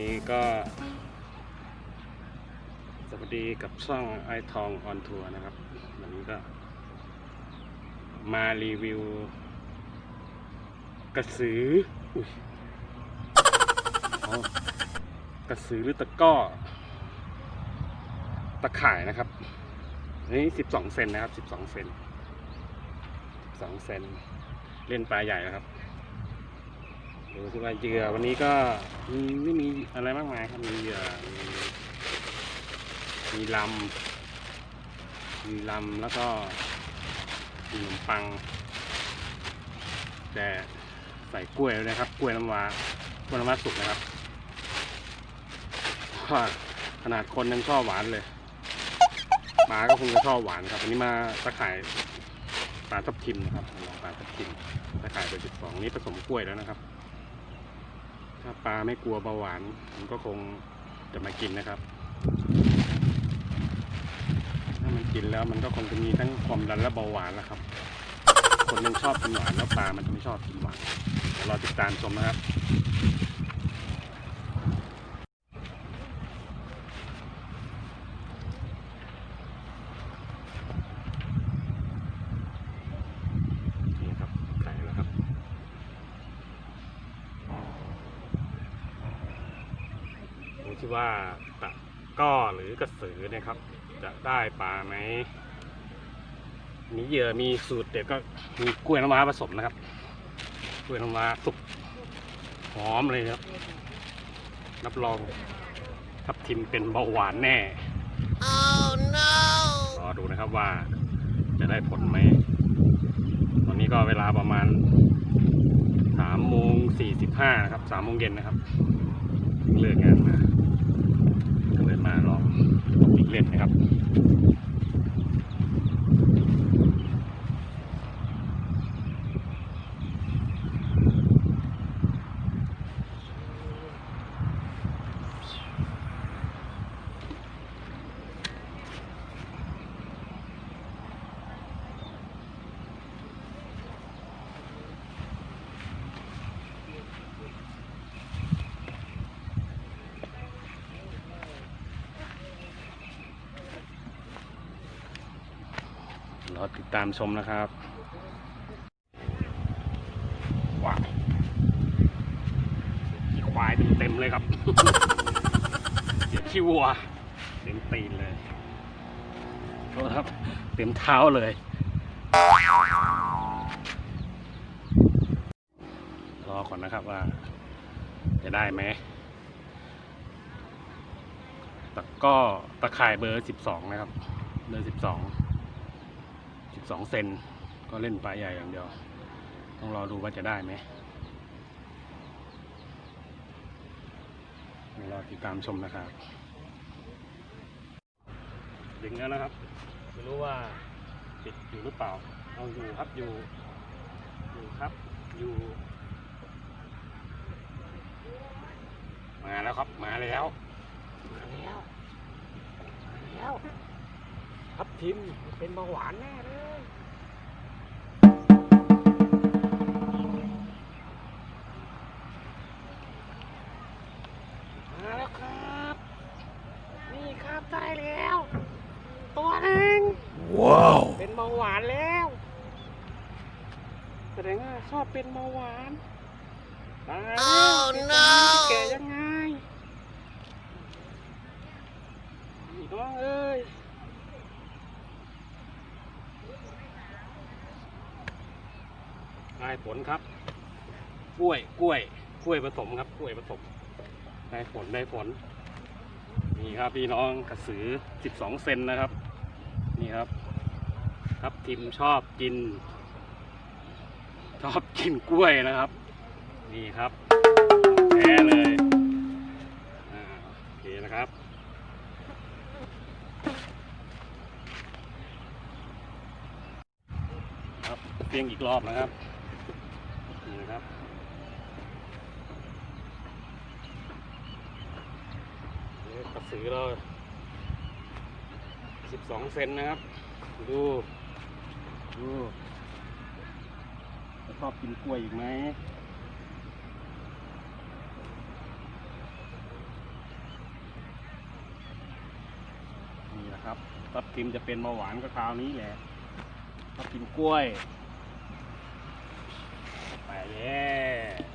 นี้ก็สวัสดีกับช่องไอทองออนทัวร์นะครับ วันนี้ก็ มารีวิว กระสืออุ้ยกระสือหรือตะก้อ ตะข่ายนะครับนนี้สิบสองเซนนะครับสิบสองเซนสองเซน เล่นปลาใหญ่นะครับ ดูที่ว่าเหยื่อวันนี้ก็มีไม่มีอะไรมากมายครับมีเหยื่อมีมีลำมีลำแล้วก็มีขนมปัง แต่ใส่กล้วยนะครับ กล้วยน้ำว้ากล้วยน้ำว้าสุกนะครับขนาดคนยังชอบหวานเลยปลาก็คงจะชอบหวานครับอันนี้มาตะข่ายปลาทับทิมนะครับลองปลาทับทิมตะข่ายเบอร์สิบสองนี้ผสมกล้วยแล้วนะครับ ถ้าปลาไม่กลัวเบาหวานมันก็คงจะมากินนะครับ ถ้ามันกินแล้วมันก็คงจะมีทั้งความดันและเบาหวานนะครับ คนนึงชอบกินหวานแล้วปลามันจะไม่ชอบกินหวานเดี๋ยวรอติดตามชมนะครับ นี่ครับไก่แล้วครับ ดู ที่ว่าตะกร้อหรือกระสือเนะครับ จะได้ปลาไหมมีเหยื่อมีสูตรเด็ดก็มีกล้วยน้ำว้าผสมนะครับ กล้วยน้ำว้าสุกหอมเลยครับ รับรองทับทิมเป็นเบาหวานแน่ Oh no! รอดูนะครับว่าจะได้ผลไหม ตอนนี้ก็เวลาประมาณสามโมงสี่สิบห้านะครับสามโมงเย็นนะครับ เลิกงานมาก็เลย มาลองอีกเล่นนะครับ รอติดตามชมนะครับว้าวขี้ควายเต็มๆเลยครับเดี๋ยวขี้วัว เต็มตีนเลยโทษครับ เต็มเท้าเลยรอก่อนนะครับว่า จะได้ไหมตะกร้อตะข่ายเบอร์สิบสองนะครับ เบอร์สิบสอง สิบสองเซนก็เล่นปลาใหญ่อย่างเดียว ต้องรอดูว่าจะได้ไหมเดี๋ยวรอติดตามชมนะครับดึงแล้วนะครับ ไม่รู้ว่าปิดอยู่หรือเปล่า เอาอยู่ครับอยู่ อยู่ครับ อยู่ มาแล้วครับ มาแล้ว มาแล้ว มาแล้ว ทับทิมเป็นเบาหวานแน่เลยมาแล้วครับ นี่ครับได้แล้ว ตัวหนึ่งว้าว เป็นเบาหวานแล้วแสดงว่าชอบเป็นเบาหวานตายแล้ว Oh เป็น no แก่ยังไงนี่น้องเอ้ย ได้ผลครับ กล้วยกล้วย กล้วยผสมครับ กล้วยผสมได้ผลได้ผลนี่ครับพี่น้องกระสือ 12 เซนนะครับ นี่ครับ ครับทิมชอบกิน ชอบกินกล้วยนะครับ นี่ครับแท้เลยโอเคนะครับครับเพียงอีกรอบนะครับ อเราสิบสองเซนนะครับ ดู ดูชอบกินกล้วยอีกไหมนี่นะครับตับทิมจะเป็นมาหวานก็คราวนี้แหละทับกิมกล้วย ไปแล้ว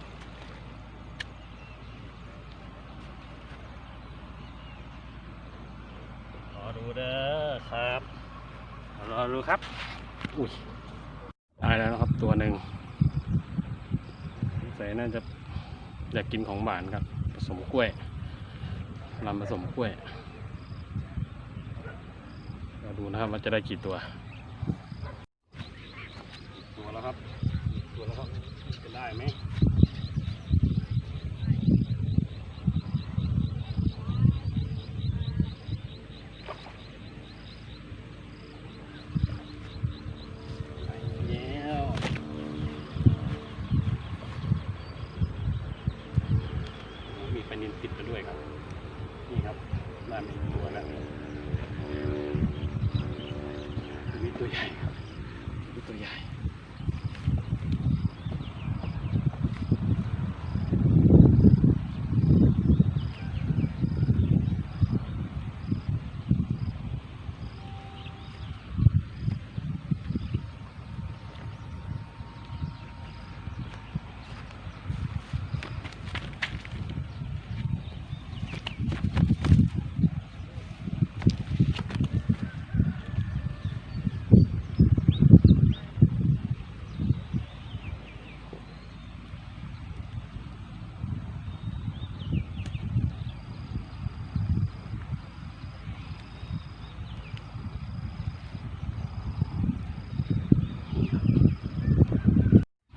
ดูเด้อครับรอดูครับ อุ้ยได้แล้วนะครับ ตัวหนึ่งใส่น่าจะอยากกินของหวานครับ ผสมกล้วยลำผสมกล้วยมาดูนะครับว่าจะได้กี่ตัว ตัวแล้วครับ ตัวแล้วครับ จะได้ไหมไปแล้วโอ้โหมีปลานินติดมาด้วยครับ นี่ครับได้เป็นตัวแล้วนี่ มีตัวใหญ่ครับมีตัวใหญ่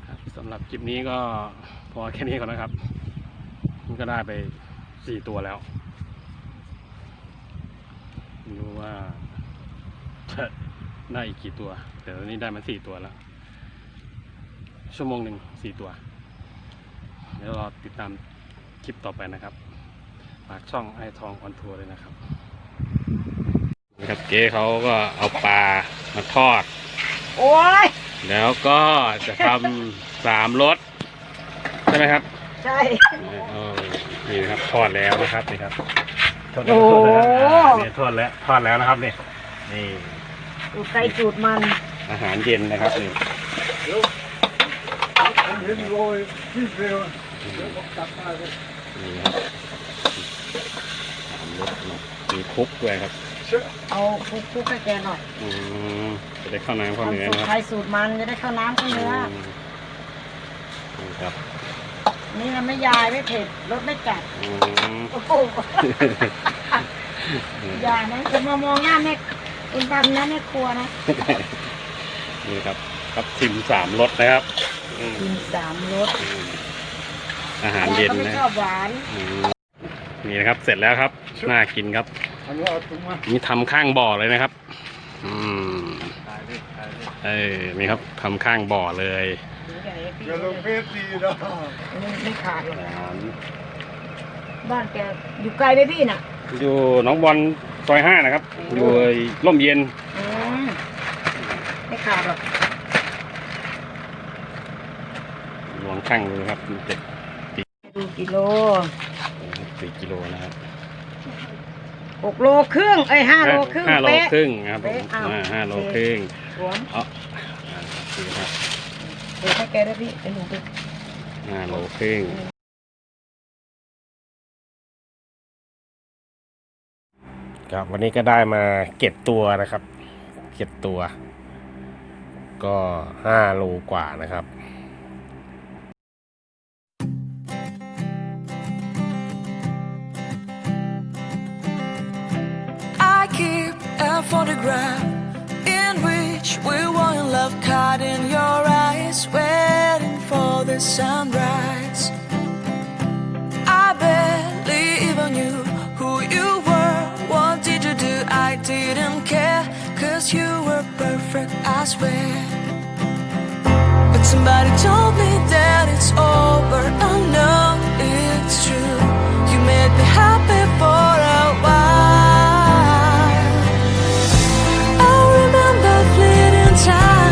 ครับสำหรับค ลิปนี้ก็พอแค่นี้ก่อนนะครับ มันก็ได้ไปสี่ตัวแล้วไม่รู้ว่าจะได้อีกกี่ตัว แต่ตอนนี้ได้มาสี่ตัวแล้ว ชั่วโมงหนึ่งสี่ตัว เดี๋ยวรอติดตามคลิปต่อไปนะครับฝากช่องไอทองออนทัวร์เลยนะครับนะครับเจ๊เขาก็เอาปลามาทอด โอ้ย แล้วก็จะทำ สามรสใช่ไหมครับใช่เออนี่นะครับทอดแล้วนะครับนี่ครับทอดโอ้แล้วทอดแล้วทอดแล้วนะครับนี่นี่สูตรไก่สูตรมันอาหารเย็นนะครับนี่เห็นโรยที่เร็วตัดได้เลยนี่ครับสามรสมีคลุกด้วยครับเอาคลุกคลุกให้แกหน่อยอืมจะได้ข้าวน้ำข้าวเนื้อทำสูตนะรคไทรับยสูตรมันจะได้ข้าวน้ำข้าวเนื้อม นี่ครับนี่มันไม่ยายไม่เผ็ดรสไม่จัดอืม โอ้โหอย่านะจะมามองหน้าแม่คุณทำนะแม่ครัวนะนี่ครับครับทิมสามรสนะครับอืมกินสามรสอืมอาหารเย็นยายก็ไม่นะชอบหวาน อืมนี่นะครับ เสร็จแล้วครับ น่ากินครับอันนี้เอาถุงมานี่ทำข้างบ่อเลยนะครับ อืม ถ่ายดิถ่ายดิเออนี่ครับทำข้างบ่อเลย ดูอย่างนี้พี่อย่าลงเฟซดีนะไม่ไม่ขาดหรอกอาหารบ้านแกอยู่ไกลไหมพี่น่ะ อยู่หน้องบอลซอยห้านะครับ อยู่ร่มเย็นอืมไม่ขาดหรอกลองข้างดูนะครับเจ็ดดูกิโลสี่กิโลนะครับหกโลครึ่งเอ้ยห้าโลครึ่งห้าโลเป๊ะครึ่งครับผมเป๊ะอ้าวอ่าห้าโลโอเคครึ่ง สวม เอาอ่านี่ครับ เดี๋ยวให้แกด้วยพี่เป็นหนูไปห้าโลครึ่งครับวันนี้ก็ได้มาเก็บตัวนะครับเก็บตัว ก็ห้าโลกว่านะครับ I keep a photograph in we were in love, caught in your eyes, waiting for the sunrise. I barely even knew who you were. What did you do? I didn't care, cause you were perfect, I swear. But somebody told me that it's over.